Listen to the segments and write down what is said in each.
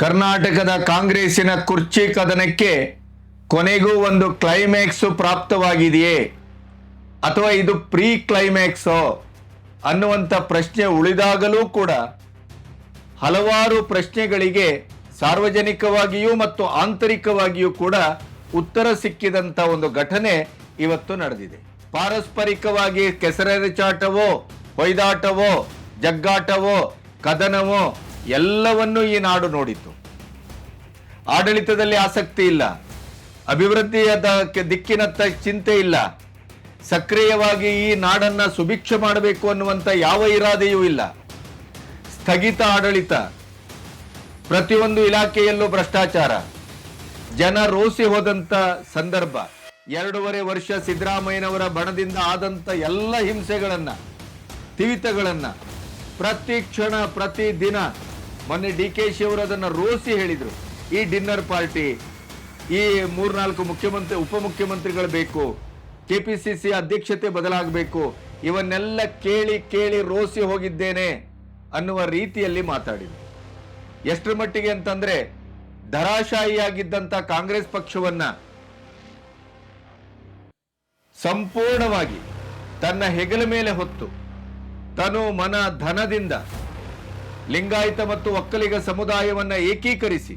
ಕರ್ನಾಟಕದ ಕಾಂಗ್ರೆಸ್ಸಿನ ಕುರ್ಚಿ ಕದನಕ್ಕೆ ಕೊನೆಗೂ ಒಂದು ಕ್ಲೈಮ್ಯಾಕ್ಸು ಪ್ರಾಪ್ತವಾಗಿದೆಯೇ? ಅಥವಾ ಇದು ಪ್ರೀ ಕ್ಲೈಮ್ಯಾಕ್ಸೋ ಅನ್ನುವಂಥ ಪ್ರಶ್ನೆ ಉಳಿದಾಗಲೂ ಕೂಡ ಹಲವಾರು ಪ್ರಶ್ನೆಗಳಿಗೆ ಸಾರ್ವಜನಿಕವಾಗಿಯೂ ಮತ್ತು ಆಂತರಿಕವಾಗಿಯೂ ಕೂಡ ಉತ್ತರ ಸಿಕ್ಕಿದಂಥ ಒಂದು ಘಟನೆ ಇವತ್ತು ನಡೆದಿದೆ. ಪಾರಸ್ಪರಿಕವಾಗಿ ಕೆಸರೆರಚಾಟವೋ, ಹೊಯ್ದಾಟವೋ, ಜಗ್ಗಾಟವೋ, ಕದನವೋ ಎಲ್ಲವನ್ನೂ ಈ ನಾಡು ನೋಡಿತು. ಆಡಳಿತದಲ್ಲಿ ಆಸಕ್ತಿ ಇಲ್ಲ. ಅಭಿವೃದ್ಧಿಯ ದಿಕ್ಕಿನತ್ತ ಚಿಂತೆ ಇಲ್ಲ. ಸಕ್ರಿಯವಾಗಿ ಈ ನಾಡನ್ನ ಸುಭಿಕ್ಷೆ ಮಾಡಬೇಕು ಅನ್ನುವಂಥ ಯಾವ ಇರಾದೆಯೂ ಇಲ್ಲ. ಸ್ಥಗಿತ ಆಡಳಿತ, ಪ್ರತಿಯೊಂದು ಇಲಾಖೆಯಲ್ಲೂ ಭ್ರಷ್ಟಾಚಾರ. ಜನ ರೋಸಿ ಹೋದಂಥ ಸಂದರ್ಭ. ಎರಡೂವರೆ ವರ್ಷ ಸಿದ್ದರಾಮಯ್ಯನವರ ಬಣದಿಂದ ಆದಂಥ ಎಲ್ಲ ಹಿಂಸೆಗಳನ್ನ, ತಿವಿತಗಳನ್ನ ಪ್ರತಿ ಕ್ಷಣ, ಪ್ರತಿ ದಿನ ಮೊನ್ನೆ ಡಿ ಕೆ ಶಿ ಅವರು ಅದನ್ನ ರೋಸಿ ಹೇಳಿದರು. ಈ ಡಿನ್ನರ್ ಪಾರ್ಟಿ, ಈ ಮೂರ್ನಾಲ್ಕು ಮುಖ್ಯಮಂತ್ರಿ, ಉಪಮುಖ್ಯಮಂತ್ರಿಗಳು ಬೇಕು, ಕೆಪಿಸಿಸಿ ಅಧ್ಯಕ್ಷತೆ ಬದಲಾಗಬೇಕು, ಇವನ್ನೆಲ್ಲ ಕೇಳಿ ಕೇಳಿ ರೋಸಿ ಹೋಗಿದ್ದೇನೆ ಅನ್ನುವ ರೀತಿಯಲ್ಲಿ ಮಾತಾಡಿದರು. ಎಷ್ಟರ ಮಟ್ಟಿಗೆ ಅಂತಂದ್ರೆ ಧರಾಶಾಹಿಯಾಗಿದ್ದಂತ ಕಾಂಗ್ರೆಸ್ ಪಕ್ಷವನ್ನ ಸಂಪೂರ್ಣವಾಗಿ ತನ್ನ ಹೆಗಲ ಮೇಲೆ ಹೊತ್ತು ತನು ಮನ ಧನದಿಂದ ಲಿಂಗಾಯತ ಮತ್ತು ಒಕ್ಕಲಿಗ ಸಮುದಾಯವನ್ನ ಏಕೀಕರಿಸಿ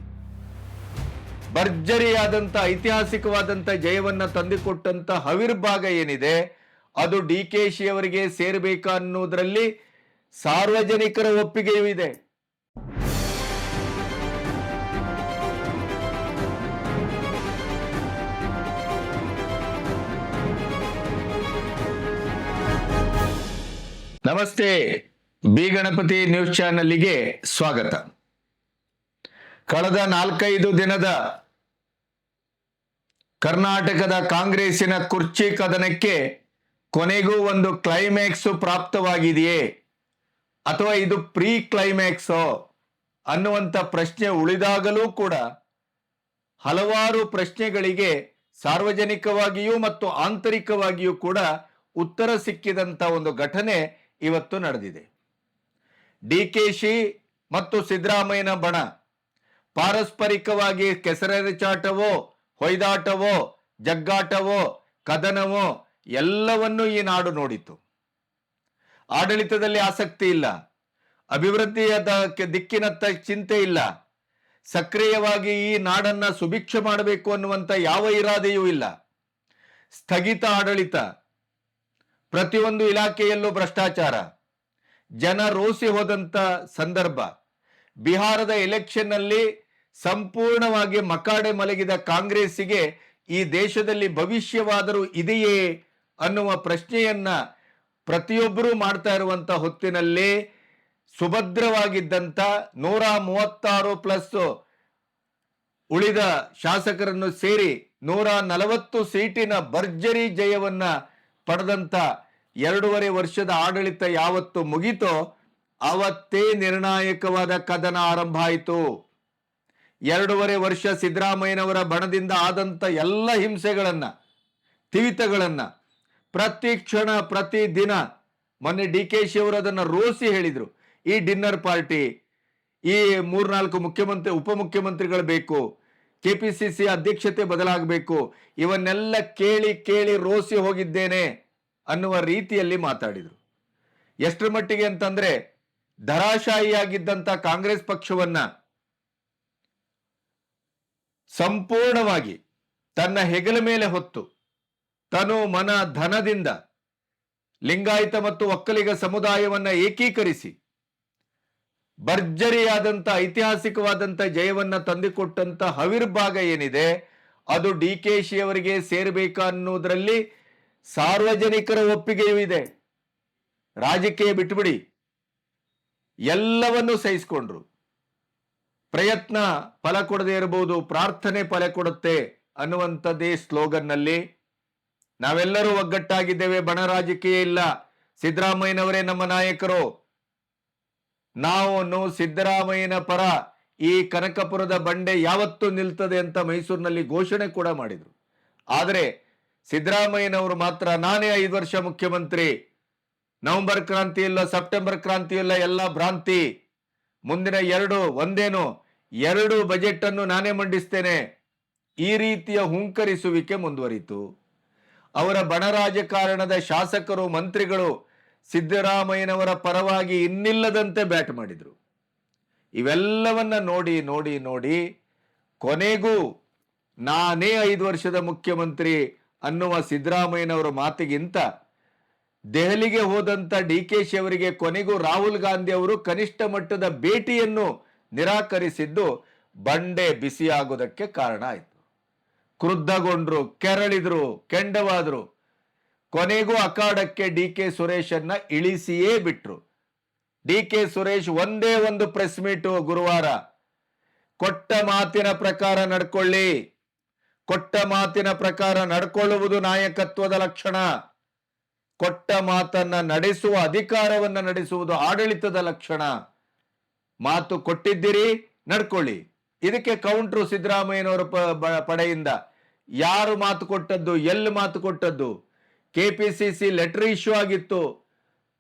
ಭರ್ಜರಿಯಾದಂಥ ಐತಿಹಾಸಿಕವಾದಂತ ಜಯವನ್ನ ತಂದುಕೊಟ್ಟಂತ ಹವಿರ್ಭಾಗ ಏನಿದೆ, ಅದು ಡಿ ಕೆ ಶಿ ಅವರಿಗೆ ಸೇರಬೇಕಾ ಅನ್ನೋದ್ರಲ್ಲಿ ಸಾರ್ವಜನಿಕರ ಒಪ್ಪಿಗೆಯೂ ಇದೆ. ನಮಸ್ತೆ. ಬಿ ಗಣಪತಿ ನ್ಯೂಸ್ ಚಾನಲ್ಗೆ ಸ್ವಾಗತ. ಕಳೆದ ನಾಲ್ಕೈದು ದಿನದ ಕರ್ನಾಟಕದ ಕಾಂಗ್ರೆಸ್ಸಿನ ಕುರ್ಚಿ ಕದನಕ್ಕೆ ಕೊನೆಗೂ ಒಂದು ಕ್ಲೈಮ್ಯಾಕ್ಸ್ ಪ್ರಾಪ್ತವಾಗಿದೆಯೇ? ಅಥವಾ ಇದು ಪ್ರೀ ಕ್ಲೈಮ್ಯಾಕ್ಸ್ ಅನ್ನುವಂಥ ಪ್ರಶ್ನೆ ಉಳಿದಾಗಲೂ ಕೂಡ ಹಲವಾರು ಪ್ರಶ್ನೆಗಳಿಗೆ ಸಾರ್ವಜನಿಕವಾಗಿಯೂ ಮತ್ತು ಆಂತರಿಕವಾಗಿಯೂ ಕೂಡ ಉತ್ತರ ಸಿಕ್ಕಿದಂತ ಒಂದು ಘಟನೆ ಇವತ್ತು ನಡೆದಿದೆ. ಡಿ ಕೆ ಶಿ ಮತ್ತು ಸಿದ್ದರಾಮಯ್ಯನ ಬಣ. ಪಾರಸ್ಪರಿಕವಾಗಿ ಕೆಸರೆರಚಾಟವೋ ಹೊಯ್ದಾಟವೋ, ಜಗ್ಗಾಟವೋ, ಕದನವೋ ಎಲ್ಲವನ್ನೂ ಈ ನಾಡು ನೋಡಿತು. ಆಡಳಿತದಲ್ಲಿ ಆಸಕ್ತಿ ಇಲ್ಲ. ಅಭಿವೃದ್ಧಿಯ ದಿಕ್ಕಿನತ್ತ ಚಿಂತೆ ಇಲ್ಲ. ಸಕ್ರಿಯವಾಗಿ ಈ ನಾಡನ್ನ ಸುಭಿಕ್ಷೆ ಮಾಡಬೇಕು ಅನ್ನುವಂಥ ಯಾವ ಇರಾದೆಯೂ ಇಲ್ಲ. ಸ್ಥಗಿತ ಆಡಳಿತ. ಪ್ರತಿಯೊಂದು ಇಲಾಖೆಯಲ್ಲೂ ಭ್ರಷ್ಟಾಚಾರ. ಜನ ರೋಸಿ ಹೋದಂತ ಸಂದರ್ಭ. ಬಿಹಾರದ ಎಲೆಕ್ಷನ್ ಅಲ್ಲಿ ಸಂಪೂರ್ಣವಾಗಿ ಮಕಾಡೆ ಮಲಗಿದ ಕಾಂಗ್ರೆಸ್ಸಿಗೆ ಈ ದೇಶದಲ್ಲಿ ಭವಿಷ್ಯವಾದರೂ ಇದೆಯೇ ಅನ್ನುವ ಪ್ರಶ್ನೆಯನ್ನ ಪ್ರತಿಯೊಬ್ಬರೂ ಮಾಡ್ತಾ ಇರುವಂತ ಹೊತ್ತಿನಲ್ಲಿ ಸುಭದ್ರವಾಗಿದ್ದಂತ ನೂರ ಮೂವತ್ತಾರು ಪ್ಲಸ್ ಉಳಿದ ಶಾಸಕರನ್ನು ಸೇರಿ ನೂರ ನಲವತ್ತು ಸೀಟಿನ ಭರ್ಜರಿ ಜಯವನ್ನ ಪಡೆದಂತ ಎರಡೂವರೆ ವರ್ಷದ ಆಡಳಿತ ಯಾವತ್ತು ಮುಗಿತೋ ಅವತ್ತೇ ನಿರ್ಣಾಯಕವಾದ ಕದನ ಆರಂಭ ಆಯಿತು. ಎರಡೂವರೆ ವರ್ಷ ಸಿದ್ದರಾಮಯ್ಯನವರ ಬಣದಿಂದ ಆದಂತ ಎಲ್ಲ ಹಿಂಸೆಗಳನ್ನ, ತಿವಿತಗಳನ್ನ ಪ್ರತಿ ಕ್ಷಣ, ಪ್ರತಿ ದಿನ ಮೊನ್ನೆ ಡಿ ಕೆ ಶಿ ಅವರು ಅದನ್ನ ರೋಸಿ ಹೇಳಿದರು. ಈ ಡಿನ್ನರ್ ಪಾರ್ಟಿ, ಈ ಮೂರ್ನಾಲ್ಕು ಮುಖ್ಯಮಂತ್ರಿ, ಉಪಮುಖ್ಯಮಂತ್ರಿಗಳು ಬೇಕು, ಕೆ ಪಿ ಸಿ ಸಿ ಅಧ್ಯಕ್ಷತೆ ಬದಲಾಗಬೇಕು, ಇವನ್ನೆಲ್ಲ ಕೇಳಿ ಕೇಳಿ ರೋಸಿ ಹೋಗಿದ್ದೇನೆ. ಅನ್ನುವ ರೀತಿಯಲ್ಲಿ ಮಾತಾಡಿದರು. ಎಷ್ಟರ ಮಟ್ಟಿಗೆ ಅಂತಂದ್ರೆ ಧರಾಶಾಹಿಯಾಗಿದ್ದಂಥ ಕಾಂಗ್ರೆಸ್ ಪಕ್ಷವನ್ನ ಸಂಪೂರ್ಣವಾಗಿ ತನ್ನ ಹೆಗಲ ಮೇಲೆ ಹೊತ್ತು ತನು ಮನ ಧನದಿಂದ ಲಿಂಗಾಯತ ಮತ್ತು ಒಕ್ಕಲಿಗ ಸಮುದಾಯವನ್ನ ಏಕೀಕರಿಸಿ ಭರ್ಜರಿಯಾದಂತ ಐತಿಹಾಸಿಕವಾದಂತ ಜಯವನ್ನ ತಂದುಕೊಟ್ಟಂತ ಹವಿರ್ಭಾಗ ಏನಿದೆ ಅದು ಡಿ ಕೆ ಶಿ ಅವರಿಗೆ ಸೇರಬೇಕಾ ಅನ್ನೋದ್ರಲ್ಲಿ ಸಾರ್ವಜನಿಕರ ಒಪ್ಪಿಗೆಯೂ ಇದೆ. ರಾಜಕೀಯ ಬಿಟ್ಬಿಡಿ ಎಲ್ಲವನ್ನೂ ಸಹಿಸಿಕೊಂಡ್ರು. ಪ್ರಯತ್ನ ಫಲ ಕೊಡದೇ ಇರಬಹುದು, ಪ್ರಾರ್ಥನೆ ಫಲ ಕೊಡುತ್ತೆ ಅನ್ನುವಂಥದ್ದೇ ಸ್ಲೋಗನ್ನಲ್ಲಿ. ನಾವೆಲ್ಲರೂ ಒಗ್ಗಟ್ಟಾಗಿದ್ದೇವೆ, ಬಣ ರಾಜಕೀಯ ಇಲ್ಲ. ಸಿದ್ದರಾಮಯ್ಯನವರೇ ನಮ್ಮ ನಾಯಕರು. ನಾವು ಸಿದ್ದರಾಮಯ್ಯನ ಪರ ಈ ಕನಕಪುರದ ಬಂಡೆ ಯಾವತ್ತೂ ನಿಲ್ತದೆ ಅಂತ ಮೈಸೂರಿನಲ್ಲಿ ಘೋಷಣೆ ಕೂಡ ಮಾಡಿದರು. ಆದರೆ ಸಿದ್ದರಾಮಯ್ಯನವರು ಮಾತ್ರ, ನಾನೇ ಐದು ವರ್ಷ ಮುಖ್ಯಮಂತ್ರಿ. ನವೆಂಬರ್ ಕ್ರಾಂತಿ ಇಲ್ಲ, ಸೆಪ್ಟೆಂಬರ್ ಕ್ರಾಂತಿ ಇಲ್ಲ, ಎಲ್ಲ ಭ್ರಾಂತಿ. ಮುಂದಿನ ಎರಡು, ಒಂದೇನು, ಎರಡು ಬಜೆಟ್ ಅನ್ನು ನಾನೇ ಮಂಡಿಸ್ತೇನೆ. ಈ ರೀತಿಯ ಹುಂಕರಿಸುವಿಕೆ ಮುಂದುವರಿತು. ಅವರ ಬಣ ರಾಜಕಾರಣದ ಶಾಸಕರು, ಮಂತ್ರಿಗಳು ಸಿದ್ದರಾಮಯ್ಯನವರ ಪರವಾಗಿ ಇನ್ನಿಲ್ಲದಂತೆ ಬ್ಯಾಟ್ ಮಾಡಿದರು. ಇವೆಲ್ಲವನ್ನ ನೋಡಿ ನೋಡಿ ನೋಡಿ ಕೊನೆಗೂ ನಾನೇ ಐದು ವರ್ಷದ ಮುಖ್ಯಮಂತ್ರಿ. ಅನ್ನುವ ಸಿದ್ದರಾಮಯ್ಯನವರ ಮಾತಿಗಿಂತ ದೆಹಲಿಗೆ ಹೋದಂಥ ಡಿ ಕೆ ಶಿ ಅವರಿಗೆ ಕೊನೆಗೂ ರಾಹುಲ್ ಗಾಂಧಿ ಅವರು ಕನಿಷ್ಠ ಮಟ್ಟದ ಭೇಟಿಯನ್ನು ನಿರಾಕರಿಸಿದ್ದು ಬಂಡೆ ಬಿಸಿಯಾಗೋದಕ್ಕೆ ಕಾರಣ ಆಯಿತು. ಕ್ರುದ್ಧಗೊಂಡ್ರು, ಕೆರಳಿದ್ರು, ಕೆಂಡವಾದ್ರು. ಕೊನೆಗೂ ಅಖಾಡಕ್ಕೆ ಡಿ ಕೆ ಸುರೇಶನ್ನ ಇಳಿಸಿಯೇ ಬಿಟ್ರು. ಡಿ ಕೆ ಸುರೇಶ್ ಒಂದೇ ಒಂದು ಪ್ರೆಸ್ ಮೀಟು ಗುರುವಾರ. ಕೊಟ್ಟ ಮಾತಿನ ಪ್ರಕಾರ ನಡ್ಕೊಳ್ಳಿ. ಕೊಟ್ಟ ಮಾತಿನ ಪ್ರಕಾರ ನಡ್ಕೊಳ್ಳುವುದು ನಾಯಕತ್ವದ ಲಕ್ಷಣ. ಕೊಟ್ಟ ಮಾತನ್ನ ನಡೆಸುವ ಅಧಿಕಾರವನ್ನ ನಡೆಸುವುದು ಆಡಳಿತದ ಲಕ್ಷಣ. ಮಾತು ಕೊಟ್ಟಿದ್ದೀರಿ, ನಡ್ಕೊಳ್ಳಿ. ಇದಕ್ಕೆ ಕೌಂಟ್ರು ಸಿದ್ದರಾಮಯ್ಯನವರ ಪ- ಪಡೆಯಿಂದ ಯಾರು ಮಾತು ಕೊಟ್ಟದ್ದು, ಎಲ್ಲಿ ಮಾತು ಕೊಟ್ಟದ್ದು? ಕೆಪಿಸಿಸಿ ಲೆಟರ್ ಇಶ್ಯೂ ಆಗಿತ್ತು.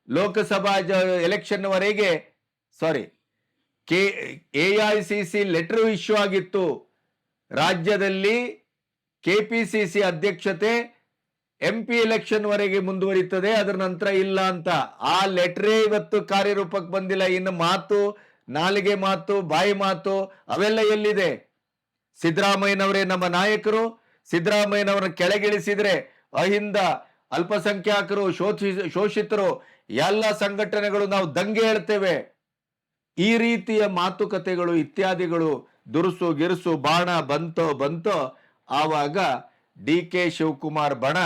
ಲೋಕಸಭಾ ಎಲೆಕ್ಷನ್ ವರೆಗೆ ಸಾರಿ K A I C C letter issue ಆಗಿತ್ತು. ರಾಜ್ಯದಲ್ಲಿ ಕೆಪಿಸಿಸಿ ಅಧ್ಯಕ್ಷತೆ ಎಂ ಪಿ ಎಲೆಕ್ಷನ್ ವರೆಗೆ ಮುಂದುವರಿತದೆ ಅದರ ನಂತರ ಇಲ್ಲ ಅಂತ. ಆ ಲೆಟ್ರೇ ಇವತ್ತು ಕಾರ್ಯರೂಪಕ್ಕೆ ಬಂದಿಲ್ಲ. ಇನ್ನು ಮಾತು, ನಾಲಿಗೆ ಮಾತು, ಬಾಯಿ ಮಾತು, ಅವೆಲ್ಲ ಎಲ್ಲಿದೆ? ಸಿದ್ದರಾಮಯ್ಯನವರೇ ನಮ್ಮ ನಾಯಕರು. ಸಿದ್ದರಾಮಯ್ಯನವರನ್ನ ಕೆಳಗಿಳಿಸಿದ್ರೆ ಅಹಿಂದ ಅಲ್ಪಸಂಖ್ಯಾತರು ಶೋಷಿ ಶೋಷಿತರು, ಎಲ್ಲ ಸಂಘಟನೆಗಳು ನಾವು ದಂಗೆ ಹೇಳ್ತೇವೆ. ಈ ರೀತಿಯ ಮಾತುಕತೆಗಳು, ಇತ್ಯಾದಿಗಳು ದುರುಸು, ಗಿರುಸು, ಬಾಣ, ಬಂತೋ ಬಂತೋ ಆವಾಗ ಡಿ ಕೆ ಶಿವಕುಮಾರ್ ಬಣ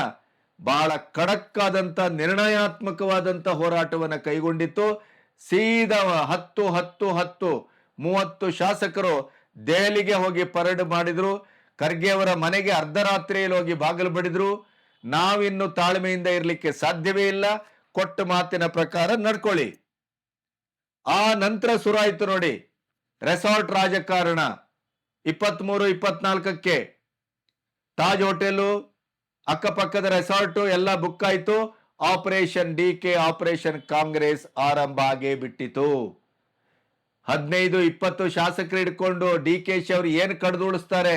ಬಹಳ ಕಡಕ್ಕಾದಂಥ ನಿರ್ಣಯಾತ್ಮಕವಾದಂಥ ಹೋರಾಟವನ್ನು ಕೈಗೊಂಡಿತ್ತು. ಸೀದಾ ಹತ್ತು ಹತ್ತು ಹತ್ತು, ಮೂವತ್ತು ಶಾಸಕರು ದೆಹಲಿಗೆ ಹೋಗಿ ಪರೇಡ್ ಮಾಡಿದ್ರು. ಖರ್ಗೆ ಅವರ ಮನೆಗೆ ಅರ್ಧರಾತ್ರಿಯಲ್ಲಿ ಹೋಗಿ ಬಾಗಿಲು ಬಡಿದ್ರು. ನಾವಿನ್ನು ತಾಳ್ಮೆಯಿಂದ ಇರಲಿಕ್ಕೆ ಸಾಧ್ಯವೇ ಇಲ್ಲ. ಕೊಟ್ಟ ಮಾತಿನ ಪ್ರಕಾರ ನಡ್ಕೊಳ್ಳಿ. ಆ ನಂತರ ಶುರುವಾಯಿತು ನೋಡಿ. ರೆಸಾರ್ಟ್ ರಾಜಕಾರಣ. ಇಪ್ಪತ್ಮೂರು ಇಪ್ಪತ್ನಾಲ್ಕಕ್ಕೆ ತಾಜ್ ಹೋಟೆಲು, ಅಕ್ಕಪಕ್ಕದ ರೆಸಾರ್ಟ್, ಎಲ್ಲ ಬುಕ್ ಆಯ್ತು. Operation D K operation Congress ಆರಂಭ ಆಗೇ ಬಿಟ್ಟಿತು. ಹದಿನೈದು, ಇಪ್ಪತ್ತು ಶಾಸಕರು ಹಿಡ್ಕೊಂಡು ಡಿ ಕೆ ಶಿ ಅವರು ಏನು ಕಡ್ದುಳಿಸ್ತಾರೆ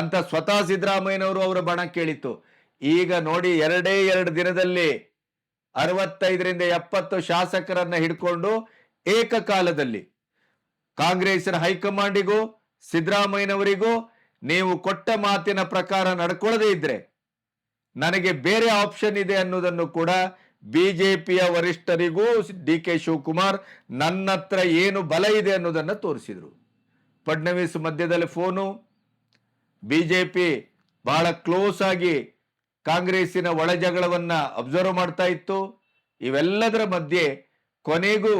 ಅಂತ ಸ್ವತಃ ಸಿದ್ದರಾಮಯ್ಯನವರು ಅವರ ಬಣ ಕೇಳಿತು ಈಗ ನೋಡಿ ಎರಡೇ ಎರಡು ದಿನದಲ್ಲಿ ಅರವತ್ತೈದರಿಂದ ಎಪ್ಪತ್ತು ಶಾಸಕರನ್ನ ಹಿಡ್ಕೊಂಡು ಏಕಕಾಲದಲ್ಲಿ ಕಾಂಗ್ರೆಸ್ನ ಹೈಕಮಾಂಡಿಗೂ, ಸಿದ್ದರಾಮಯ್ಯನವರಿಗೂ ನೀವು ಕೊಟ್ಟ ಮಾತಿನ ಪ್ರಕಾರ ನಡ್ಕೊಳ್ಳದೇ ಇದ್ರೆ ನನಗೆ ಬೇರೆ ಆಪ್ಷನ್ ಇದೆ ಅನ್ನೋದನ್ನು ಕೂಡ ಬಿಜೆಪಿಯ ವರಿಷ್ಠರಿಗೂ ಡಿ ಕೆ ಶಿವಕುಮಾರ್ ನನ್ನ ಹತ್ರ ಏನು ಬಲ ಇದೆ ಅನ್ನೋದನ್ನು ತೋರಿಸಿದರು. ಫಡ್ನವೀಸ್ ಮಧ್ಯದಲ್ಲಿ ಫೋನು. ಬಿಜೆಪಿ ಬಹಳ ಕ್ಲೋಸ್ ಆಗಿ ಕಾಂಗ್ರೆಸ್ಸಿನ ಒಳಜಗಳವನ್ನ ಅಬ್ಸರ್ವ್ ಮಾಡ್ತಾ ಇತ್ತು. ಇವೆಲ್ಲದರ ಮಧ್ಯೆ ಕೊನೆಗೂ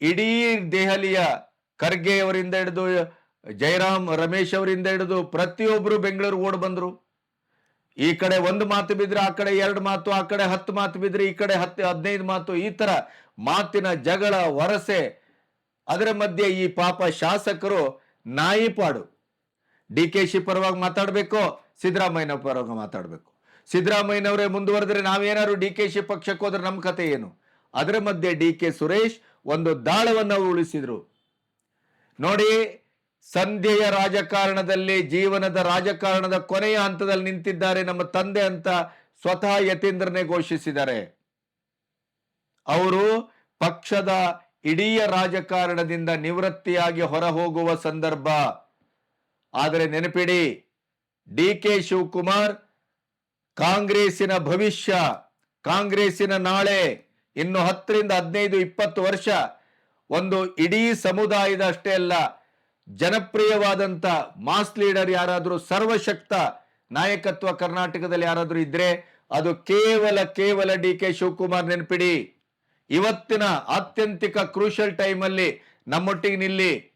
ಇಡೀ ದೆಹಲಿಯ ಖರ್ಗೆಯವರಿಂದ ಹಿಡಿದು ಜಯರಾಮ್ ರಮೇಶ್ ಅವರಿಂದ ಹಿಡಿದು ಪ್ರತಿಯೊಬ್ಬರು ಬೆಂಗಳೂರು ಓಡ್ ಬಂದರು. ಈ ಕಡೆ ಒಂದು ಮಾತು ಬಿದ್ರೆ ಆ ಕಡೆ ಎರಡು ಮಾತು, ಆ ಕಡೆ ಹತ್ತು ಮಾತು ಬಿದ್ರೆ ಈ ಕಡೆ ಹತ್ತು, ಹದಿನೈದು ಮಾತು, ಈ ತರ ಮಾತಿನ ಜಗಳ, ವರಸೆ. ಅದರ ಮಧ್ಯೆ ಈ ಪಾಪ ಶಾಸಕರು ನಾಯಿಪಾಡು ಡಿ ಕೆ ಶಿ ಪರವಾಗಿ ಮಾತಾಡಬೇಕು ಸಿದ್ದರಾಮಯ್ಯನ ಪರವಾಗಿ ಮಾತಾಡಬೇಕು. ಸಿದ್ದರಾಮಯ್ಯನವರೇ ಮುಂದುವರೆದ್ರೆ ನಾವೇನಾದ್ರು ಡಿ ಕೆ ಶಿ ಪಕ್ಷಕ್ಕೆ ಹೋದ್ರೆ ನಮ್ಮ ಕತೆ ಏನು? ಅದರ ಮಧ್ಯೆ ಡಿ ಕೆ ಸುರೇಶ್ ಒಂದು ದಾಳವನ್ನು ಉಳಿಸಿದರು. ನೋಡಿ ಸಂಧ್ಯೆಯ ರಾಜಕಾರಣದಲ್ಲಿ, ಜೀವನದ ರಾಜಕಾರಣದ ಕೊನೆಯ ಹಂತದಲ್ಲಿ ನಿಂತಿದ್ದಾರೆ ನಮ್ಮ ತಂದೆ ಅಂತ ಸ್ವತಃ ಯತೀಂದ್ರನೇ ಘೋಷಿಸಿದ್ದಾರೆ. ಅವರು ಪಕ್ಷದ ಇಡೀ ರಾಜಕಾರಣದಿಂದ ನಿವೃತ್ತಿಯಾಗಿ ಹೊರ ಹೋಗುವ ಸಂದರ್ಭ. ಆದರೆ ನೆನಪಿಡಿ ಡಿ ಕೆ ಶಿವಕುಮಾರ್ ಕಾಂಗ್ರೆಸ್ಸಿನ ಭವಿಷ್ಯ, ಕಾಂಗ್ರೆಸ್ಸಿನ ನಾಳೆ, ಇನ್ನು ಹತ್ತರಿಂದ ಹದಿನೈದು, ಇಪ್ಪತ್ತು ವರ್ಷ ಒಂದು ಇಡೀ ಸಮುದಾಯದ ಅಷ್ಟೇ ಅಲ್ಲ ಜನಪ್ರಿಯವಾದಂತ ಮಾಸ್ ಲೀಡರ್ ಯಾರಾದರೂ ಸರ್ವಶಕ್ತ ನಾಯಕತ್ವ ಕರ್ನಾಟಕದಲ್ಲಿ ಯಾರಾದರೂ ಇದ್ರೆ ಅದು ಕೇವಲ ಕೇವಲ ಡಿ ಕೆ ಶಿವಕುಮಾರ್ ನೆನಪಿಡಿ. ಇವತ್ತಿನ ಅತ್ಯಂತಿಕ ಕ್ರೂಷಲ್ ಟೈಮಲ್ಲಿ ನಮ್ಮೊಟ್ಟಿಗೆ ನಿಲ್ಲಿ.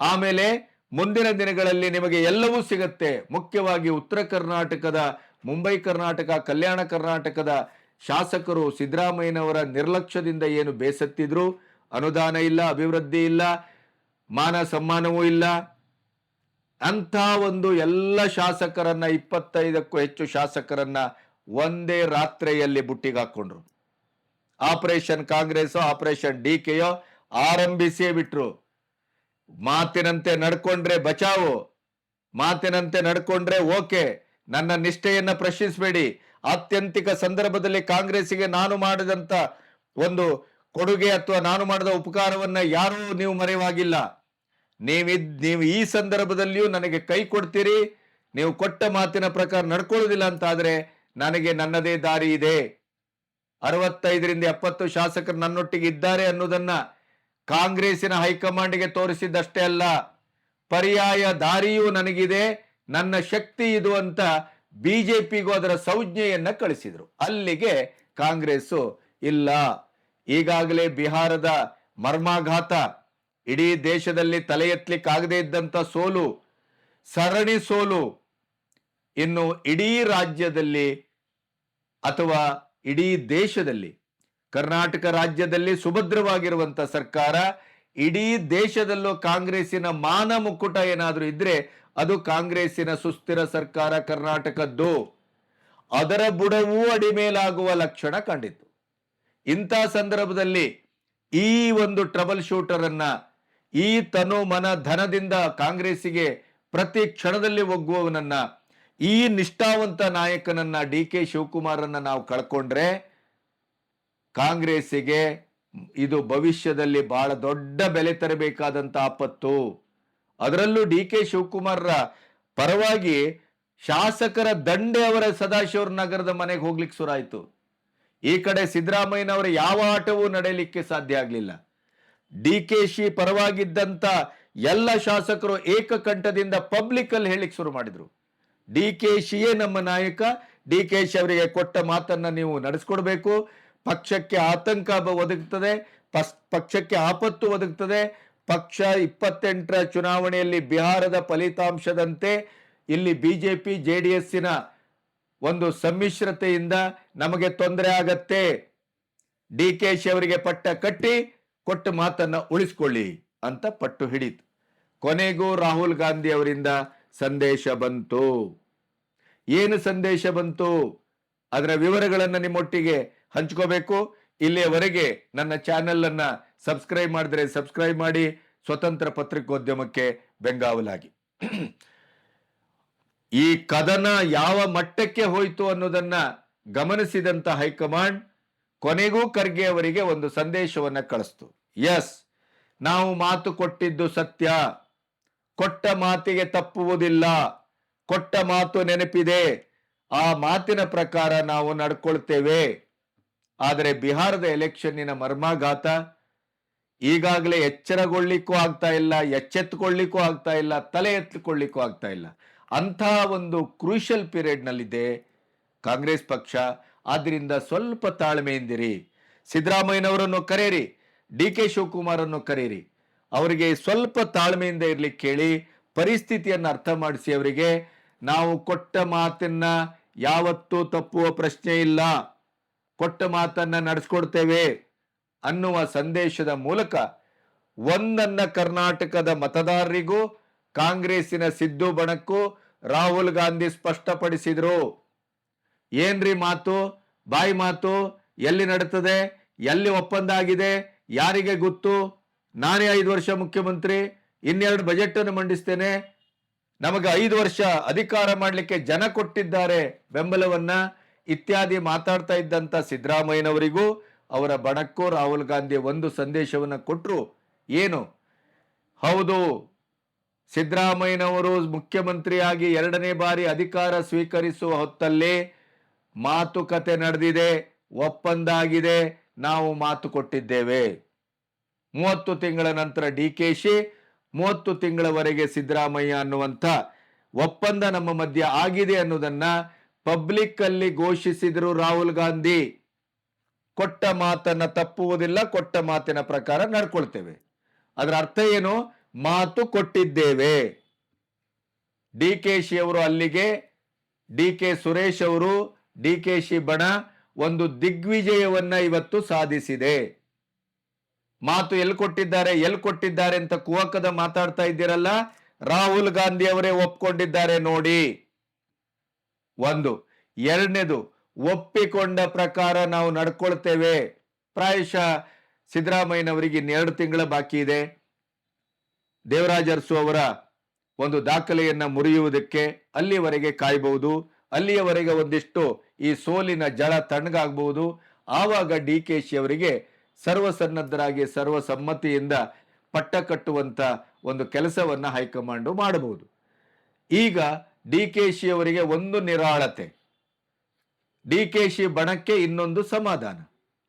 ಆಮೇಲೆ ಮುಂದಿನ ದಿನಗಳಲ್ಲಿ ನಿಮಗೆ ಎಲ್ಲವೂ ಸಿಗುತ್ತೆ. ಮುಖ್ಯವಾಗಿ ಉತ್ತರ ಕರ್ನಾಟಕದ, ಮುಂಬೈ ಕರ್ನಾಟಕ, ಕಲ್ಯಾಣ ಕರ್ನಾಟಕದ ಶಾಸಕರು ಸಿದ್ದರಾಮಯ್ಯನವರ ನಿರ್ಲಕ್ಷ್ಯದಿಂದ ಏನು ಬೇಸತ್ತಿದ್ರು? ಅನುದಾನ ಇಲ್ಲ, ಅಭಿವೃದ್ಧಿ ಇಲ್ಲ. ಮಾನ ಸಮ್ಮಾನವೂ ಇಲ್ಲ. ಅಂಥ ಒಂದು ಎಲ್ಲ ಶಾಸಕರನ್ನ ಇಪ್ಪತ್ತೈದಕ್ಕೂ ಹೆಚ್ಚು ಶಾಸಕರನ್ನ ಒಂದೇ ರಾತ್ರಿಯಲ್ಲಿ ಬುಟ್ಟಿಗೆ ಹಾಕೊಂಡ್ರು ಆಪರೇಷನ್ ಕಾಂಗ್ರೆಸ್ ಆಪರೇಷನ್ ಡಿ ಕೆಯೋ ಆರಂಭಿಸಿಯೇ ಬಿಟ್ರು. ಮಾತಿನಂತೆ ನಡ್ಕೊಂಡ್ರೆ ಬಚಾವು, ಮಾತಿನಂತೆ ನಡ್ಕೊಂಡ್ರೆ ಓಕೆ. ನನ್ನ ನಿಷ್ಠೆಯನ್ನ ಪ್ರಶ್ನಿಸಬೇಡಿ. ಆತ್ಯಂತಿಕ ಸಂದರ್ಭದಲ್ಲಿ ಕಾಂಗ್ರೆಸ್ಗೆ ನಾನು ಮಾಡಿದಂತ ಒಂದು ಕೊಡುಗೆ ಅಥವಾ ನಾನು ಮಾಡಿದ ಉಪಕಾರವನ್ನ ಯಾರೂ ನೀವು ಮರೆಯುವಾಗಿಲ್ಲ ನೀವಿದ್, ನೀವು ಈ ಸಂದರ್ಭದಲ್ಲಿಯೂ ನನಗೆ ಕೈ ಕೊಡ್ತೀರಿ. ನೀವು ಕೊಟ್ಟ ಮಾತಿನ ಪ್ರಕಾರ ನಡ್ಕೊಳ್ಳೋದಿಲ್ಲ ಅಂತಾದ್ರೆ ನನಗೆ ನನ್ನದೇ ದಾರಿ ಇದೆ. ಅರವತ್ತೈದರಿಂದ ಎಪ್ಪತ್ತು ಶಾಸಕರು ನನ್ನೊಟ್ಟಿಗೆ ಇದ್ದಾರೆ ಅನ್ನೋದನ್ನ ಕಾಂಗ್ರೆಸ್ಸಿನ ಹೈಕಮಾಂಡ್ಗೆ ತೋರಿಸಿದ್ದಷ್ಟೇ ಅಲ್ಲ. ಪರ್ಯಾಯ ದಾರಿಯೂ ನನಗಿದೆ. ನನ್ನ ಶಕ್ತಿ ಇದು ಅಂತ ಬಿಜೆಪಿಗೂ ಅದರ ಸಂಜ್ಞೆಯನ್ನ ಕಳಿಸಿದ್ರು. ಅಲ್ಲಿಗೆ ಕಾಂಗ್ರೆಸ್ಸು ಇಲ್ಲ. ಈಗಾಗಲೇ ಬಿಹಾರದ ಮರ್ಮಾಘಾತ ಇಡೀ ದೇಶದಲ್ಲಿ ತಲೆ ಎತ್ತಲಿಕ್ಕಾಗದೇ ಇದ್ದಂಥ ಸೋಲು, ಸರಣಿ ಸೋಲು ಇನ್ನು ಇಡೀ ರಾಜ್ಯದಲ್ಲಿ ಅಥವಾ ಇಡೀ ದೇಶದಲ್ಲಿ, ಕರ್ನಾಟಕ ರಾಜ್ಯದಲ್ಲಿ ಸುಭದ್ರವಾಗಿರುವಂಥ ಸರ್ಕಾರ ಇಡೀ ದೇಶದಲ್ಲೂ ಕಾಂಗ್ರೆಸ್ಸಿನ ಮಾನ ಮುಕ್ಕುಟ ಏನಾದರೂ ಇದ್ರೆ ಅದು ಕಾಂಗ್ರೆಸ್ಸಿನ ಸುಸ್ಥಿರ ಸರ್ಕಾರ ಕರ್ನಾಟಕದ್ದು. ಅದರ ಬುಡವೂ ಅಡಿಮೇಲಾಗುವ ಲಕ್ಷಣ ಕಂಡಿತು ಇಂಥ ಸಂದರ್ಭದಲ್ಲಿ ಈ ಒಂದು ಟ್ರಬಲ್ ಶೂಟರ್ ಅನ್ನ ಈ ತನು ಮನ ಧನದಿಂದ ಕಾಂಗ್ರೆಸ್ಸಿಗೆ ಪ್ರತಿ ಕ್ಷಣದಲ್ಲಿ ಒಗ್ಗುವವನನ್ನ, ಈ ನಿಷ್ಠಾವಂತ ನಾಯಕನನ್ನ ಡಿ ಕೆ ಶಿವಕುಮಾರನ್ನ ನಾವು ಕಳ್ಕೊಂಡ್ರೆ ಕಾಂಗ್ರೆಸ್ಸಿಗೆ ಇದು ಭವಿಷ್ಯದಲ್ಲಿ ಬಹಳ ದೊಡ್ಡ ಬೆಲೆ ತರಬೇಕಾದಂತ ಆಪತ್ತು. ಅದರಲ್ಲೂ ಡಿ ಕೆ ಶಿವಕುಮಾರ್ರ ಪರವಾಗಿ ಶಾಸಕರ ದಂಡೆ ಅವರ ಸದಾಶಿವರ ನಗರದ ಮನೆಗೆ ಹೋಗ್ಲಿಕ್ಕೆ ಶುರಾಯಿತು ಈ ಕಡೆ ಸಿದ್ದರಾಮಯ್ಯನವರು ಯಾವ ಆಟವೂ ನಡೆಯಲಿಕ್ಕೆ ಸಾಧ್ಯ ಆಗಲಿಲ್ಲ. ಡಿ ಕೆ ಶಿ ಪರವಾಗಿದ್ದಂತ ಎಲ್ಲ ಶಾಸಕರು ಏಕಕಂಠದಿಂದ ಪಬ್ಲಿಕ್ ಅಲ್ಲಿ ಹೇಳಿಕ್ಕೆ ಶುರು ಮಾಡಿದ್ರು. ಡಿ ಕೆ ಶಿಯೇ ನಮ್ಮ ನಾಯಕ, ಡಿ ಕೆ ಶಿ ಅವರಿಗೆ ಕೊಟ್ಟ ಮಾತನ್ನ ನೀವು ನಡೆಸ್ಕೊಡ್ಬೇಕು. ಪಕ್ಷಕ್ಕೆ ಆತಂಕ ಒದಗುತ್ತದೆ ಪಕ್ಷಕ್ಕೆ ಆಪತ್ತು ಒದಗುತ್ತದೆ ಪಕ್ಷ ಇಪ್ಪತ್ತೆಂಟರ ಚುನಾವಣೆಯಲ್ಲಿ ಬಿಹಾರದ ಫಲಿತಾಂಶದಂತೆ ಇಲ್ಲಿ ಬಿಜೆಪಿ, ಜೆ ಡಿ ಎಸ್ಸಿನ ಒಂದು ಸಮ್ಮಿಶ್ರತೆಯಿಂದ ನಮಗೆ ತೊಂದರೆ ಆಗತ್ತೆ. ಡಿ ಕೆ ಶಿ ಅವರಿಗೆ ಪಟ್ಟ ಕಟ್ಟಿ ಕೊಟ್ಟ ಮಾತನ್ನ ಉಳಿಸ್ಕೊಳ್ಳಿ ಅಂತ ಪಟ್ಟು ಹಿಡಿತು. ಕೊನೆಗೂ ರಾಹುಲ್ ಗಾಂಧಿ ಅವರಿಂದ ಸಂದೇಶ ಬಂತು. ಏನು ಸಂದೇಶ ಬಂತು? ಅದರ ವಿವರಗಳನ್ನು ನಿಮ್ಮೊಟ್ಟಿಗೆ ಹಂಚ್ಕೋಬೇಕು. ಇಲ್ಲಿಯವರೆಗೆ ನನ್ನ ಚಾನೆಲ್ ಅನ್ನ ಸಬ್ಸ್ಕ್ರೈಬ್ ಮಾಡಿದ್ರೆ ಸಬ್ಸ್ಕ್ರೈಬ್ ಮಾಡಿ. ಸ್ವತಂತ್ರ ಪತ್ರಿಕೋದ್ಯಮಕ್ಕೆ ಬೆಂಗಾವಲಾಗಿ. ಈ ಕದನ ಯಾವ ಮಟ್ಟಕ್ಕೆ ಹೋಯಿತು ಅನ್ನೋದನ್ನ ಗಮನಿಸಿದಂತ ಹೈಕಮಾಂಡ್ ಕೊನೆಗೂ ಖರ್ಗೆ ಅವರಿಗೆ ಒಂದು ಸಂದೇಶವನ್ನ ಕಳಿಸ್ತು. ಎಸ್, ನಾವು ಮಾತು ಕೊಟ್ಟಿದ್ದು ಸತ್ಯ. ಕೊಟ್ಟ ಮಾತಿಗೆ ತಪ್ಪುವುದಿಲ್ಲ. ಕೊಟ್ಟ ಮಾತು ನೆನಪಿದೆ. ಆ ಮಾತಿನ ಪ್ರಕಾರ ನಾವು ನಡ್ಕೊಳ್ತೇವೆ. ಆದರೆ ಬಿಹಾರದ ಎಲೆಕ್ಷನ್ನಿನ ಮರ್ಮಾಘಾತ ಈಗಾಗಲೇ ಎಚ್ಚರಗೊಳ್ಳಿಕ್ಕೂ ಆಗ್ತಾ ಇಲ್ಲ ಎಚ್ಚೆತ್ಕೊಳ್ಳಿಕ್ಕೂ ಆಗ್ತಾ ಇಲ್ಲ, ತಲೆ ಎತ್ತಿಕೊಳ್ಳಿಕ್ಕೂ ಆಗ್ತಾ ಇಲ್ಲ. ಅಂಥ ಒಂದು ಕ್ರೂಷಲ್ ಪೀರಿಯಡ್ನಲ್ಲಿದೆ ಕಾಂಗ್ರೆಸ್ ಪಕ್ಷ. ಆದ್ದರಿಂದ ಸ್ವಲ್ಪ ತಾಳ್ಮೆಯಿಂದಿರಿ. ಸಿದ್ದರಾಮಯ್ಯನವರನ್ನು ಕರೆಯಿರಿ, ಡಿ ಕೆ ಶಿವಕುಮಾರನ್ನು ಕರೀರಿ ಅವರಿಗೆ ಸ್ವಲ್ಪ ತಾಳ್ಮೆಯಿಂದ ಇರಲಿಕ್ಕೆ ಕೇಳಿ, ಪರಿಸ್ಥಿತಿಯನ್ನು ಅರ್ಥ ಮಾಡಿಸಿ ಅವರಿಗೆ, ನಾವು ಕೊಟ್ಟ ಮಾತನ್ನ ಯಾವತ್ತೂ ತಪ್ಪುವ ಪ್ರಶ್ನೆ ಇಲ್ಲ. ಕೊಟ್ಟ ಮಾತನ್ನ ನಡೆಸ್ಕೊಡ್ತೇವೆ ಅನ್ನುವ ಸಂದೇಶದ ಮೂಲಕ ಒಂದನ್ನ ಕರ್ನಾಟಕದ ಮತದಾರರಿಗೂ, ಕಾಂಗ್ರೆಸ್ಸಿನ ಸಿದ್ದು ಬಣಕ್ಕೂ ರಾಹುಲ್ ಗಾಂಧಿ ಸ್ಪಷ್ಟಪಡಿಸಿದ್ರು. ಏನ್ರಿ ಮಾತು? ಬಾಯಿ ಮಾತು? ಎಲ್ಲಿ ನಡೀತದೆ? ಎಲ್ಲಿ ಒಪ್ಪಂದ ಆಗಿದೆ ಯಾರಿಗೆ ಗೊತ್ತು? ನಾನೇ ಐದು ವರ್ಷ ಮುಖ್ಯಮಂತ್ರಿ, ಇನ್ನೆರಡು ಬಜೆಟ್ ಅನ್ನು ಮಂಡಿಸ್ತೇನೆ. ನಮಗೆ ಐದು ವರ್ಷ ಅಧಿಕಾರ ಮಾಡಲಿಕ್ಕೆ ಜನ ಕೊಟ್ಟಿದ್ದಾರೆ ಬೆಂಬಲವನ್ನ. ಇತ್ಯಾದಿ ಮಾತಾಡ್ತಾ ಇದ್ದಂತ ಸಿದ್ದರಾಮಯ್ಯನವರಿಗೂ ಅವರ ಬಣಕ್ಕೂ ರಾಹುಲ್ ಗಾಂಧಿ ಒಂದು ಸಂದೇಶವನ್ನ ಕೊಟ್ಟರು ಏನು? ಹೌದು ಸಿದ್ದರಾಮಯ್ಯನವರು ಮುಖ್ಯಮಂತ್ರಿಯಾಗಿ ಎರಡನೇ ಬಾರಿ ಅಧಿಕಾರ ಸ್ವೀಕರಿಸುವ ಹೊತ್ತಲ್ಲಿ ಮಾತುಕತೆ ನಡೆದಿದೆ ಒಪ್ಪಂದ ಆಗಿದೆ ನಾವು ಮಾತು ಕೊಟ್ಟಿದ್ದೇವೆ. ಮೂವತ್ತು ತಿಂಗಳ ನಂತರ ಡಿ ಕೆ ಶಿ, ಮೂವತ್ತು ತಿಂಗಳವರೆಗೆ ಸಿದ್ದರಾಮಯ್ಯ ಅನ್ನುವಂಥ ಒಪ್ಪಂದ ನಮ್ಮ ಮಧ್ಯೆ ಆಗಿದೆ ಅನ್ನೋದನ್ನ ಪಬ್ಲಿಕ್ ಅಲ್ಲಿ ಘೋಷಿಸಿದರು ರಾಹುಲ್ ಗಾಂಧಿ. ಕೊಟ್ಟ ಮಾತನ್ನ ತಪ್ಪುವುದಿಲ್ಲ, ಕೊಟ್ಟ ಮಾತಿನ ಪ್ರಕಾರ ನಡ್ಕೊಳ್ತೇವೆ. ಅದರ ಅರ್ಥ ಏನು? ಮಾತು ಕೊಟ್ಟಿದ್ದೇವೆ. ಡಿ ಕೆ ಶಿ ಅವರು ಅಲ್ಲಿಗೆ ಡಿ ಕೆ ಸುರೇಶ್ ಅವರು ಡಿ ಕೆ ಶಿ ಬಣ ಒಂದು ದಿಗ್ವಿಜಯವನ್ನ ಇವತ್ತು ಸಾಧಿಸಿದೆ. ಮಾತು ಎಲ್ಲಿ ಕೊಟ್ಟಿದ್ದಾರೆ ಎಲ್ಲಿ ಕೊಟ್ಟಿದ್ದಾರೆ ಅಂತ ಕುವಕದ ಮಾತಾಡ್ತಾ ಇದ್ದೀರಲ್ಲ? ರಾಹುಲ್ ಗಾಂಧಿ ಅವರೇ ಒಪ್ಕೊಂಡಿದ್ದಾರೆ ನೋಡಿ. ಒಂದು, ಎರಡನೇದು, ಒಪ್ಪಿಕೊಂಡ ಪ್ರಕಾರ ನಾವು ನಡ್ಕೊಳ್ತೇವೆ. ಪ್ರಾಯಶಃ ಸಿದ್ದರಾಮಯ್ಯನವರಿಗೆ ಇನ್ನೆರಡು ತಿಂಗಳ ಬಾಕಿ ಇದೆ. ದೇವರಾಜ ಅರಸು ಅವರ ಒಂದು ದಾಖಲೆಯನ್ನು ಮುರಿಯುವುದಕ್ಕೆ ಅಲ್ಲಿಯವರೆಗೆ ಕಾಯಬಹುದು. ಅಲ್ಲಿಯವರೆಗೆ ಒಂದಿಷ್ಟು ಈ ಸೋಲಿನ ಜಳ ತಣ್ಣಗಾಗಬಹುದು. ಆವಾಗ ಡಿ ಕೆ ಶಿ ಅವರಿಗೆ ಸರ್ವಸನ್ನದ್ಧರಾಗಿ ಸರ್ವಸಮ್ಮತಿಯಿಂದ ಪಟ್ಟ ಕಟ್ಟುವಂತ ಒಂದು ಕೆಲಸವನ್ನ ಹೈಕಮಾಂಡು ಮಾಡಬಹುದು. ಈಗ ಡಿ ಕೆ ಶಿ ಅವರಿಗೆ ಒಂದು ನಿರಾಳತೆ. ಡಿ ಕೆ ಶಿ ಬಣಕ್ಕೆ ಇನ್ನೊಂದು ಸಮಾಧಾನ.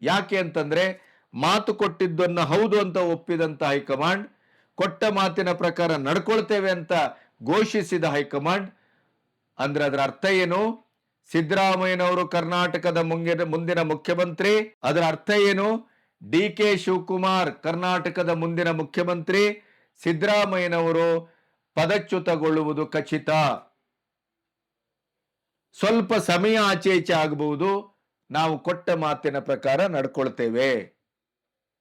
ಯಾಕೆ ಅಂತಂದ್ರೆ ಮಾತು ಕೊಟ್ಟಿದ್ದನ್ನು ಹೌದು ಅಂತ ಒಪ್ಪಿದಂತ ಹೈಕಮಾಂಡ್ ಕೊಟ್ಟ ಮಾತಿನ ಪ್ರಕಾರ ನಡ್ಕೊಳ್ತೇವೆ ಅಂತ ಘೋಷಿಸಿದ ಹೈಕಮಾಂಡ್. ಅಂದ್ರೆ ಅದರ ಅರ್ಥ ಏನು? ಸಿದ್ದರಾಮಯ್ಯನವರು ಕರ್ನಾಟಕದ ಮುಂಗಿನ, ಮುಂದಿನ ಮುಖ್ಯಮಂತ್ರಿ. ಅದರ ಅರ್ಥ ಏನು? ಡಿ ಕೆ ಶಿವಕುಮಾರ್ ಕರ್ನಾಟಕದ ಮುಂದಿನ ಮುಖ್ಯಮಂತ್ರಿ. ಸಿದ್ದರಾಮಯ್ಯನವರು ಪದಚ್ಯುತಗೊಳ್ಳುವುದು ಖಚಿತ. ಸ್ವಲ್ಪ ಸಮಯ ಆಚೆ ಈಚೆ ಆಗಬಹುದು. ನಾವು ಕೊಟ್ಟ ಮಾತಿನ ಪ್ರಕಾರ ನಡ್ಕೊಳ್ತೇವೆ.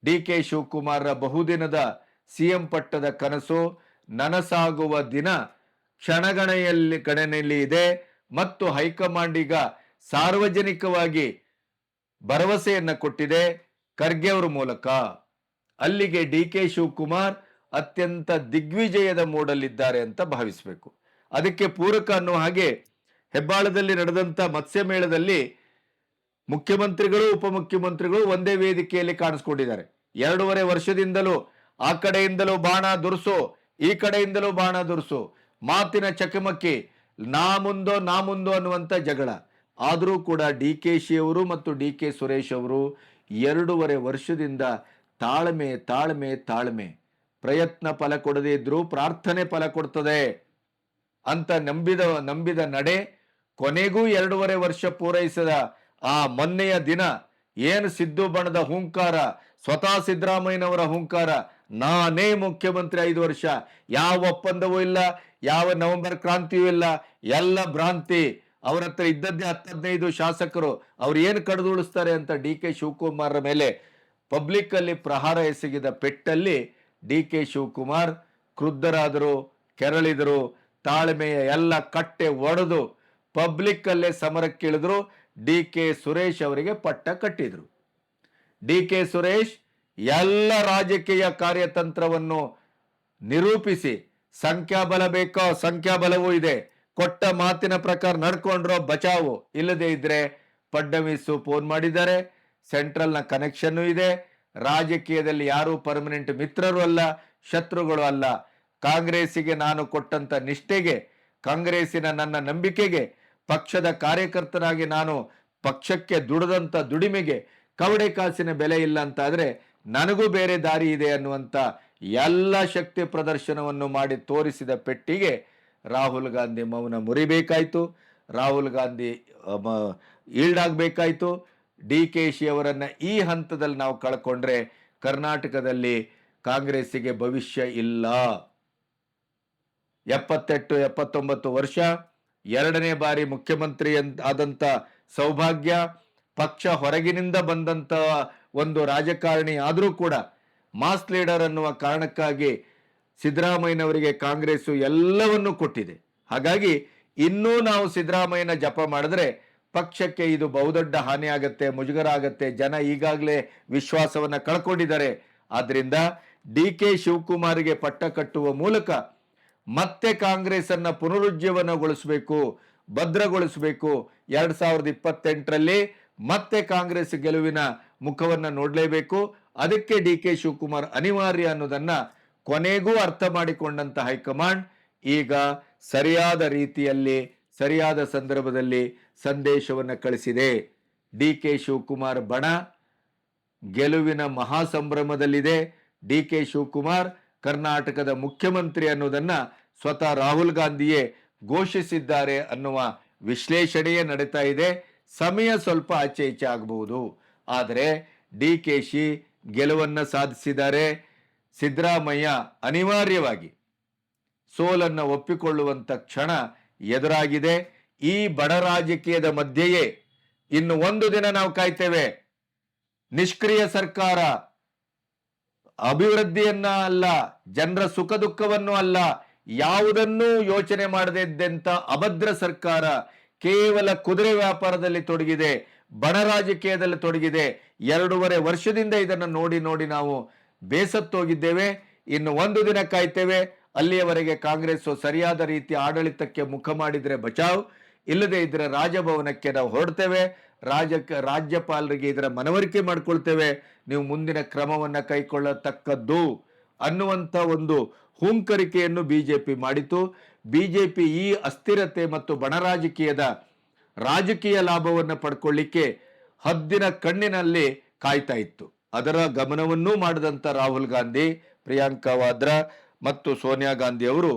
ಡಿ ಕೆ ಶಿವಕುಮಾರ್ರ ಬಹುದಿನದ ಸಿಎಂ ಪಟ್ಟದ ಕನಸು ನನಸಾಗುವ ದಿನ ಕ್ಷಣಗಣೆಯಲ್ಲಿ ಗಣನೆಯಲ್ಲಿ ಇದೆ. ಮತ್ತು ಹೈಕಮಾಂಡ್ ಈಗ ಸಾರ್ವಜನಿಕವಾಗಿ ಭರವಸೆಯನ್ನು ಕೊಟ್ಟಿದೆ. ಖರ್ಗೆ ಅವರ ಮೂಲಕ. ಅಲ್ಲಿಗೆ ಡಿ ಕೆ ಶಿವಕುಮಾರ್ ಅತ್ಯಂತ ದಿಗ್ವಿಜಯದ ಮೂಡಲ್ಲಿದ್ದಾರೆ ಅಂತ ಭಾವಿಸಬೇಕು. ಅದಕ್ಕೆ ಪೂರಕ ಅನ್ನುವ ಹಾಗೆ ಹೆಬ್ಬಾಳದಲ್ಲಿ ನಡೆದಂತ ಮತ್ಸ್ಯ ಮೇಳದಲ್ಲಿ ಮುಖ್ಯಮಂತ್ರಿಗಳು, ಉಪಮುಖ್ಯಮಂತ್ರಿಗಳು ಒಂದೇ ವೇದಿಕೆಯಲ್ಲಿ ಕಾಣಿಸ್ಕೊಂಡಿದ್ದಾರೆ. ಎರಡೂವರೆ ವರ್ಷದಿಂದಲೂ ಆ ಕಡೆಯಿಂದಲೂ ಬಾಣ ದುರ್ಸು, ಈ ಕಡೆಯಿಂದಲೂ ಬಾಣ ದುರ್ಸು. ಮಾತಿನ ಚಕಮಕಿ, ನಾ ಮುಂದೋ ನಾ ಮುಂದೋ ಅನ್ನುವಂಥ ಜಗಳ. ಆದರೂ ಕೂಡ ಡಿ ಕೆ ಶಿ ಅವರು ಮತ್ತು ಡಿ ಕೆ ಸುರೇಶ್ ಅವರು ಎರಡೂವರೆ ವರ್ಷದಿಂದ ತಾಳ್ಮೆ ತಾಳ್ಮೆ ತಾಳ್ಮೆ. ಪ್ರಯತ್ನ ಫಲ ಕೊಡದೇ ಇದ್ದರೂ ಪ್ರಾರ್ಥನೆ ಫಲ ಕೊಡ್ತದೆ ಅಂತ ನಂಬಿದ ನಂಬಿದ ನಡೆ ಕೊನೆಗೂ ಎರಡೂವರೆ ವರ್ಷ ಪೂರೈಸಿದ ಆ ಮೊನ್ನೆಯ ದಿನ. ಏನು ಸಿದ್ದು ಬಣದ ಹುಂಕಾರ, ಸ್ವತಃ ಸಿದ್ದರಾಮಯ್ಯನವರ ಹುಂಕಾರ ನಾನೇ ಮುಖ್ಯಮಂತ್ರಿ ಐದು ವರ್ಷ. ಯಾವ ಒಪ್ಪಂದವೂ ಇಲ್ಲ, ಯಾವ ನವೆಂಬರ್ ಕ್ರಾಂತಿಯೂ ಇಲ್ಲ. ಎಲ್ಲ ಭ್ರಾಂತಿ ಅವ್ರ ಹತ್ರ ಇದ್ದದ್ದೇ ಹತ್ತು ಹದಿನೈದು ಶಾಸಕರು. ಅವ್ರು ಏನು ಕಡಿದುಳಿಸ್ತಾರೆ ಅಂತ ಡಿ ಕೆ ಶಿವಕುಮಾರ್ ಮೇಲೆ ಪಬ್ಲಿಕ್ ಅಲ್ಲಿ ಪ್ರಹಾರ ಎಸಗಿದ ಪೆಟ್ಟಲ್ಲಿ ಡಿ ಕೆ ಶಿವಕುಮಾರ್ ಕ್ರುದ್ಧರಾದರು, ಕೆರಳಿದರು, ತಾಳ್ಮೆಯ ಎಲ್ಲ ಕಟ್ಟೆ ಒಡೆದು ಪಬ್ಲಿಕ್ ಅಲ್ಲೇ ಸಮರಕ್ಕಿಳಿದ್ರು. ಡಿ ಕೆ ಸುರೇಶ್ ಅವರಿಗೆ ಪಟ್ಟ ಕಟ್ಟಿದ್ರು. ಡಿ ಕೆ ಸುರೇಶ್ ಎಲ್ಲ ರಾಜಕೀಯ ಕಾರ್ಯತಂತ್ರವನ್ನು ನಿರೂಪಿಸಿ, ಸಂಖ್ಯಾಬಲ ಬೇಕೋ ಸಂಖ್ಯಾಬಲವೂ ಇದೆ. ಕೊಟ್ಟ ಮಾತಿನ ಪ್ರಕಾರ ನಡ್ಕೊಂಡ್ರೋ ಬಚಾವು ಇಲ್ಲದೆ ಇದ್ರೆ ಫಡ್ನವೀಸು ಫೋನ್ ಮಾಡಿದ್ದಾರೆ. ಸೆಂಟ್ರಲ್ನ ಕನೆಕ್ಷನ್ ಇದೆ. ರಾಜಕೀಯದಲ್ಲಿ ಯಾರೂ ಪರ್ಮನೆಂಟ್ ಮಿತ್ರರು ಅಲ್ಲ, ಶತ್ರುಗಳು ಅಲ್ಲ. ಕಾಂಗ್ರೆಸ್ಸಿಗೆ ನಾನು ಕೊಟ್ಟಂತ ನಿಷ್ಠೆಗೆ, ಕಾಂಗ್ರೆಸ್ಸಿನ ನನ್ನ ನಂಬಿಕೆಗೆ, ಪಕ್ಷದ ಕಾರ್ಯಕರ್ತನಾಗಿ ನಾನು ಪಕ್ಷಕ್ಕೆ ದುಡಿದಂಥ ದುಡಿಮೆಗೆ ಕವಡೆ ಕಾಸಿನ ಬೆಲೆ ಇಲ್ಲ ಅಂತ ಆದ್ರೆ ನನಗೂ ಬೇರೆ ದಾರಿ ಇದೆ ಅನ್ನುವಂಥ ಎಲ್ಲ ಶಕ್ತಿ ಪ್ರದರ್ಶನವನ್ನು ಮಾಡಿ ತೋರಿಸಿದ ಪೆಟ್ಟಿಗೆ ರಾಹುಲ್ ಗಾಂಧಿ ಮೌನ ಮುರಿಬೇಕಾಯಿತು. ರಾಹುಲ್ ಗಾಂಧಿ ಈಲ್ಡಾಗಬೇಕಾಯಿತು. ಡಿ ಕೆ ಶಿ ಅವರನ್ನು ಈ ಹಂತದಲ್ಲಿ ನಾವು ಕಳ್ಕೊಂಡ್ರೆ ಕರ್ನಾಟಕದಲ್ಲಿ ಕಾಂಗ್ರೆಸ್ಸಿಗೆ ಭವಿಷ್ಯ ಇಲ್ಲ. ಎಪ್ಪತ್ತೆಂಟು, ಎಪ್ಪತ್ತೊಂಬತ್ತು ವರ್ಷ, ಎರಡನೇ ಬಾರಿ ಮುಖ್ಯಮಂತ್ರಿ ಆದಂಥ ಸೌಭಾಗ್ಯ ಪಕ್ಷ ಹೊರಗಿನಿಂದ ಬಂದಂತ ಒಂದು ರಾಜಕಾರಣಿ ಆದರೂ ಕೂಡ ಮಾಸ್ ಲೀಡರ್ ಅನ್ನುವ ಕಾರಣಕ್ಕಾಗಿ ಸಿದ್ದರಾಮಯ್ಯನವರಿಗೆ ಕಾಂಗ್ರೆಸ್ ಎಲ್ಲವನ್ನೂ ಕೊಟ್ಟಿದೆ. ಹಾಗಾಗಿ ಇನ್ನೂ ನಾವು ಸಿದ್ದರಾಮಯ್ಯನ ಜಪ ಮಾಡಿದ್ರೆ ಪಕ್ಷಕ್ಕೆ ಇದು ಬಹುದೊಡ್ಡ ಹಾನಿ ಆಗತ್ತೆ, ಮುಜುಗರ ಆಗತ್ತೆ, ಜನ ಈಗಾಗಲೇ ವಿಶ್ವಾಸವನ್ನ ಕಳ್ಕೊಂಡಿದ್ದಾರೆ. ಆದ್ದರಿಂದ ಡಿ ಕೆ ಶಿವಕುಮಾರ್ಗೆ ಪಟ್ಟ ಕಟ್ಟುವ ಮೂಲಕ ಮತ್ತೆ ಕಾಂಗ್ರೆಸ್ ಅನ್ನ ಪುನರುಜ್ಜೀವನಗೊಳಿಸಬೇಕು, ಭದ್ರಗೊಳಿಸಬೇಕು. ಎರಡ್ ಸಾವಿರದ ಇಪ್ಪತ್ತೆಂಟರಲ್ಲಿ ಮತ್ತೆ ಕಾಂಗ್ರೆಸ್ ಗೆಲುವಿನ ಮುಖವನ್ನ ನೋಡಲೇಬೇಕು. ಅದಕ್ಕೆ ಡಿ ಕೆ ಶಿವಕುಮಾರ್ ಅನಿವಾರ್ಯ ಅನ್ನೋದನ್ನ ಕೊನೆಗೂ ಅರ್ಥ ಮಾಡಿಕೊಂಡಂತ ಹೈಕಮಾಂಡ್ ಈಗ ಸರಿಯಾದ ರೀತಿಯಲ್ಲಿ, ಸರಿಯಾದ ಸಂದರ್ಭದಲ್ಲಿ ಸಂದೇಶವನ್ನು ಕಳಿಸಿದೆ. ಡಿ ಕೆ ಶಿವಕುಮಾರ್ ಬಣ ಗೆಲುವಿನ ಮಹಾಸಂಭ್ರಮದಲ್ಲಿದೆ. ಡಿ ಕೆ ಶಿವಕುಮಾರ್ ಕರ್ನಾಟಕದ ಮುಖ್ಯಮಂತ್ರಿ ಅನ್ನೋದನ್ನ ಸ್ವತಃ ರಾಹುಲ್ ಗಾಂಧಿಯೇ ಘೋಷಿಸಿದ್ದಾರೆ ಅನ್ನುವ ವಿಶ್ಲೇಷಣೆಯೇ ನಡೀತಾ ಇದೆ. ಸಮಯ ಸ್ವಲ್ಪ ಆಚೆ ಈಚೆ ಆಗಬಹುದು ಆದರೆ ಡಿ ಕೆ ಶಿ ಗೆಲುವನ್ನು ಸಾಧಿಸಿದ್ದಾರೆ. ಸಿದ್ದರಾಮಯ್ಯ ಅನಿವಾರ್ಯವಾಗಿ ಸೋಲನ್ನು ಒಪ್ಪಿಕೊಳ್ಳುವಂಥ ಕ್ಷಣ ಎದುರಾಗಿದೆ. ಈ ಬಡ ರಾಜಕೀಯದ ಮಧ್ಯೆಯೇ ಇನ್ನು ಒಂದು ದಿನ ನಾವು ಕಾಯ್ತೇವೆ. ನಿಷ್ಕ್ರಿಯ ಸರ್ಕಾರ ಅಭಿವೃದ್ಧಿಯನ್ನ ಅಲ್ಲ, ಜನರ ಸುಖ ದುಃಖವನ್ನು ಅಲ್ಲ, ಯಾವುದನ್ನೂ ಯೋಚನೆ ಮಾಡದೇ ಇದ್ದಂತ ಅಭದ್ರ ಸರ್ಕಾರ ಕೇವಲ ಕುದುರೆ ವ್ಯಾಪಾರದಲ್ಲಿ ತೊಡಗಿದೆ, ಬಣ ರಾಜಕೀಯದಲ್ಲಿ ತೊಡಗಿದೆ. ಎರಡೂವರೆ ವರ್ಷದಿಂದ ಇದನ್ನು ನೋಡಿ ನೋಡಿ ನಾವು ಬೇಸತ್ತೋಗಿದ್ದೇವೆ. ಇನ್ನು ಒಂದು ದಿನ ಕಾಯ್ತೇವೆ. ಅಲ್ಲಿಯವರೆಗೆ ಕಾಂಗ್ರೆಸ್ ಸರಿಯಾದ ರೀತಿ ಆಡಳಿತಕ್ಕೆ ಮುಖ ಮಾಡಿದ್ರೆ ಬಚಾವ್. ಇಲ್ಲದೆ ಇದ್ರೆ ರಾಜಭವನಕ್ಕೆ ನಾವು ಹೊರಡ್ತೇವೆ. ರಾಜ ರಾಜ್ಯಪಾಲರಿಗೆ ಇದರ ಮನವರಿಕೆ ಮಾಡಿಕೊಳ್ತೇವೆ. ನೀವು ಮುಂದಿನ ಕ್ರಮವನ್ನ ಕೈಕೊಳ್ಳತಕ್ಕದ್ದು ಅನ್ನುವಂಥ ಒಂದು ಹೂಂಕರಿಕೆಯನ್ನು ಬಿಜೆಪಿ ಮಾಡಿತು. ಬಿಜೆಪಿ ಈ ಅಸ್ಥಿರತೆ ಮತ್ತು ಬಣರಾಜಕೀಯದ ರಾಜಕೀಯ ಲಾಭವನ್ನು ಪಡ್ಕೊಳ್ಳಿಕ್ಕೆ ಹದ್ದಿನ ಕಣ್ಣಿನಲ್ಲಿ ಕಾಯ್ತಾ ಇತ್ತು. ಅದರ ಗಮನವನ್ನೂ ಮಾಡಿದಂಥ ರಾಹುಲ್ ಗಾಂಧಿ, ಪ್ರಿಯಾಂಕಾ ವಾದ್ರಾ ಮತ್ತು ಸೋನಿಯಾ ಗಾಂಧಿ ಅವರು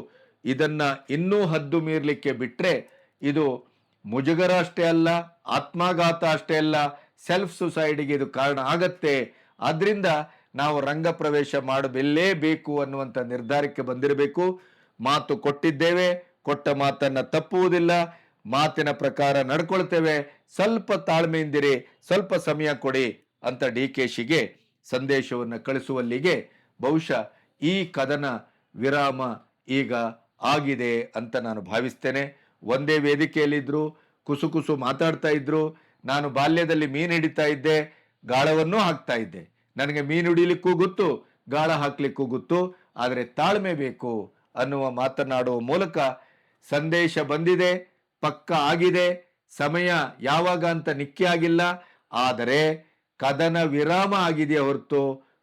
ಇದನ್ನ ಇನ್ನೂ ಹದ್ದು ಮೀರಲಿಕ್ಕೆ ಬಿಟ್ಟರೆ ಇದು ಮುಜುಗರ ಅಷ್ಟೇ ಅಲ್ಲ, ಆತ್ಮಾಘಾತ ಅಷ್ಟೇ ಅಲ್ಲ, ಸೆಲ್ಫ್ ಸುಸೈಡಿಗೆ ಇದು ಕಾರಣ ಆಗತ್ತೆ. ಆದ್ರಿಂದ ನಾವು ರಂಗ ಪ್ರವೇಶ ಮಾಡಬಲ್ಲೇಬೇಕು ಅನ್ನುವಂಥ ನಿರ್ಧಾರಕ್ಕೆ ಬಂದಿರಬೇಕು. ಮಾತು ಕೊಟ್ಟಿದ್ದೇವೆ, ಕೊಟ್ಟ ಮಾತನ್ನ ತಪ್ಪುವುದಿಲ್ಲ, ಮಾತಿನ ಪ್ರಕಾರ ನಡ್ಕೊಳ್ತೇವೆ. ಸ್ವಲ್ಪ ತಾಳ್ಮೆಯಿಂದಿರಿ, ಸ್ವಲ್ಪ ಸಮಯ ಕೊಡಿ ಅಂತ ಡಿ ಕೆ ಶಿಗೆ ಸಂದೇಶವನ್ನು ಕಳಿಸುವಲ್ಲಿಗೆ ಬಹುಶಃ ಈ ಕದನ ವಿರಾಮ ಈಗ ಆಗಿದೆ ಅಂತ ನಾನು ಭಾವಿಸ್ತೇನೆ. ಒಂದೇ ವೇದಿಕೆಯಲ್ಲಿದ್ದರು ಕುಸು ಕುಸು ಮಾತಾಡ್ತಾ ಇದ್ರು, ನಾನು ಬಾಲ್ಯದಲ್ಲಿ ಮೀನು ಹಿಡಿತಾ ಇದ್ದೆ, ಗಾಳವನ್ನು ಹಾಕ್ತಾ ಇದ್ದೆ. ನನಗೆ ಮೀನು ಹಿಡಿಲಿಕ್ಕೂ ಗೊತ್ತು, ಗಾಳ ಹಾಕ್ಲಿಕ್ಕೂ ಗೊತ್ತು, ಆದರೆ ತಾಳ್ಮೆ ಬೇಕು ಅನ್ನುವ ಮಾತನಾಡುವ ಮೂಲಕ ಸಂದೇಶ ಬಂದಿದೆ, ಪಕ್ಕ ಆಗಿದೆ, ಸಮಯ ಯಾವಾಗ ಅಂತ ನಿಕ್ಕಿ ಆಗಿಲ್ಲ. ಆದರೆ ಕದನ ವಿರಾಮ ಆಗಿದೆಯೇ ಹೊರತು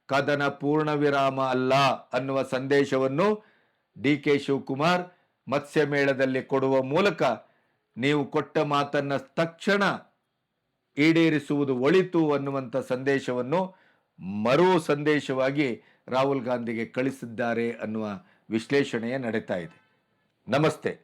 ಕದನ ಪೂರ್ಣ ವಿರಾಮ ಅಲ್ಲ ಅನ್ನುವ ಸಂದೇಶವನ್ನು ಡಿ ಕೆ ಶಿವಕುಮಾರ್ ಮತ್ಸ್ಯ ಮೇಳದಲ್ಲಿ ಕೊಡುವ ಮೂಲಕ ನೀವು ಕೊಟ್ಟ ಮಾತನ್ನ ತಕ್ಷಣ ಈಡೇರಿಸುವುದು ಒಳಿತು ಅನ್ನುವಂಥ ಸಂದೇಶವನ್ನು ಮರು ಸಂದೇಶವಾಗಿ ರಾಹುಲ್ ಗಾಂಧಿಗೆ ಕಳಿಸಿದ್ದಾರೆ ಅನ್ನುವ ವಿಶ್ಲೇಷಣೆಯ ನಡೀತಾ ಇದೆ. ನಮಸ್ತೆ.